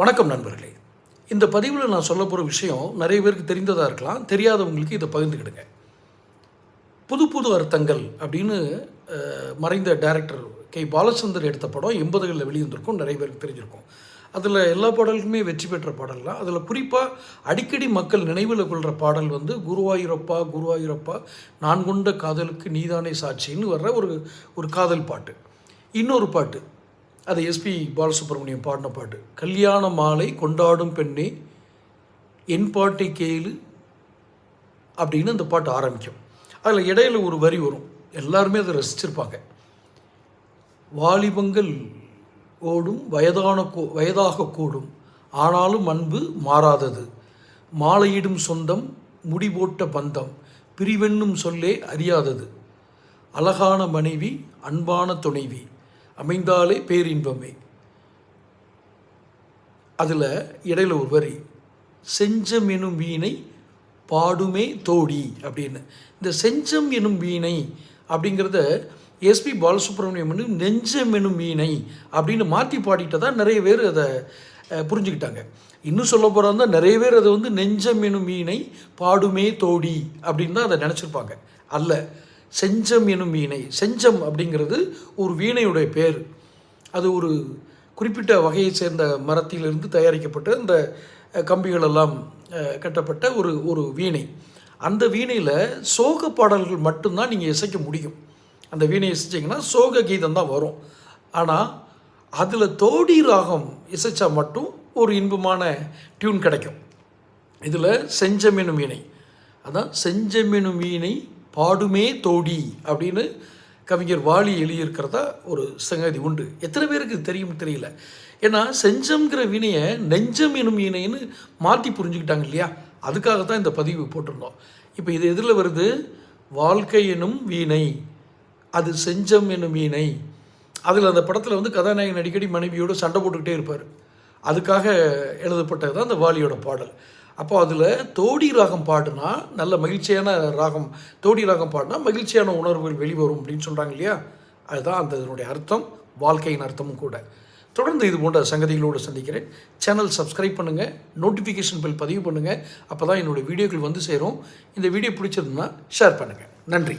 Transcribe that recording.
வணக்கம் நண்பர்களே. இந்த பதிவில் நான் சொல்ல போகிற விஷயம் நிறைய பேருக்கு தெரிந்ததாக இருக்கலாம் தெரியாதவங்களுக்கு இதை பகிர்ந்துக்கிடுங்க. புது புது அர்த்தங்கள் அப்படின்னு மறைந்த டைரக்டர் கே. பாலச்சந்தர் எடுத்த படம் எண்பதுகளில் வெளியிருந்திருக்கும் நிறைய பேருக்கு தெரிஞ்சிருக்கும். அதில் எல்லா பாடல்களுமே வெற்றி பெற்ற பாடல்லாம் அதில் குறிப்பாக அடிக்கடி மக்கள் நினைவில் கொள்கிற பாடல் வந்து குருவாயூரப்பா குருவாயூரப்பா நான் கொண்ட காதலுக்கு நீதானே சாட்சின்னு வர்ற ஒரு ஒரு காதல் பாட்டு. இன்னொரு பாட்டு அது எஸ்பி பாலசுப்ரமணியம் பாடின பாட்டு. கல்யாண மாலை கொண்டாடும் பெண்ணே என் பாட்டை கேளு அப்படின்னு அந்த பாட்டு ஆரம்பிக்கும். அதில் இடையில ஒரு வரி வரும். எல்லாருமே அதை ரசிச்சிருப்பாங்க. வாலிபங்கள் ஓடும் வயதான கோ வயதாக கூடும் ஆனாலும் அன்பு மாறாதது. மாலையிடும் சொந்தம் முடி போட்ட பந்தம் பிரிவென்னும் சொல்லே அறியாதது. அழகான மனைவி அன்பான துணைவி அமைந்தாலே பேரின்பமே. அதில் இடையில ஒரு வரி செஞ்சம் எனும் வீணை பாடுமே தோடி அப்படின்னு. இந்த செஞ்சம் எனும் வீணை அப்படிங்கிறத எஸ்பி பாலசுப்ரமணியம் வந்து நெஞ்சம் எனும் வீணை அப்படின்னு மாற்றி பாடிட்டதா நிறைய பேர் அதை புரிஞ்சுக்கிட்டாங்க. இன்னும் சொல்ல போகிறதா நிறைய பேர் அதை வந்து நெஞ்சம் எனும் வீணை பாடுமே தோடி அப்படின்னு தான் அதை நினச்சிருப்பாங்க. அல்ல செஞ்சம் எனும் வீணை. செஞ்சம் அப்படிங்கிறது ஒரு வீணையுடைய பேர். அது ஒரு குறிப்பிட்ட வகையை சேர்ந்த மரத்திலிருந்து தயாரிக்கப்பட்ட இந்த கம்பிகளெல்லாம் கட்டப்பட்ட ஒரு ஒரு வீணை. அந்த வீணையில் சோக பாடல்கள் மட்டும்தான் நீங்கள் இசைக்க முடியும். அந்த வீணையை இசைச்சிங்கன்னா சோக கீதம் தான் வரும். ஆனால் அதில் தோடி ராகம் இசைச்சா மட்டும் ஒரு இன்பமான டியூன் கிடைக்கும். இதில் செஞ்சமெனும் வீணை. அதான் செஞ்சமெனும் வீணை பாடுமே தோடி அப்படின்னு கவிஞர் வாலி எழுதியிருக்கிறதா ஒரு சங்கதி உண்டு. எத்தனை பேருக்கு தெரியும் தெரியல. ஏன்னா செஞ்சம்ங்கிற வீணையை நெஞ்சம் எனும் இணைன்னு மாற்றி புரிஞ்சுக்கிட்டாங்க இல்லையா? அதுக்காக தான் இந்த பதிவு போட்டிருந்தோம். இப்போ இது எதில் வருது வாழ்க்கை எனும் வீணை அது செஞ்சம் என்னும் வீணை. அதில் அந்த படத்தில் வந்து கதாநாயகன் அடிக்கடி மனைவியோடு சண்டை போட்டுக்கிட்டே இருப்பார். அதுக்காக எழுதப்பட்டது தான் அந்த வாலியோட பாடல். அப்போ அதில் தோடி ராகம் பாடுனா நல்ல மகிழ்ச்சியான ராகம். தோடி ராகம் பாடினா மகிழ்ச்சியான உணர்வுகள் வெளிவரும் அப்படின்னு சொல்கிறாங்க இல்லையா? அதுதான் அந்த இதனுடைய அர்த்தம் வாழ்க்கையின் அர்த்தமும் கூட. தொடர்ந்து இது போன்ற சங்கதிகளோடு சந்திக்கிறேன். சேனல் சப்ஸ்கிரைப் பண்ணுங்கள் நோட்டிஃபிகேஷன் பில் பதிவு பண்ணுங்கள் அப்போ தான் என்னுடைய வீடியோக்கள் வந்து சேரும். இந்த வீடியோ பிடிச்சிருந்தா ஷேர் பண்ணுங்கள் நன்றி.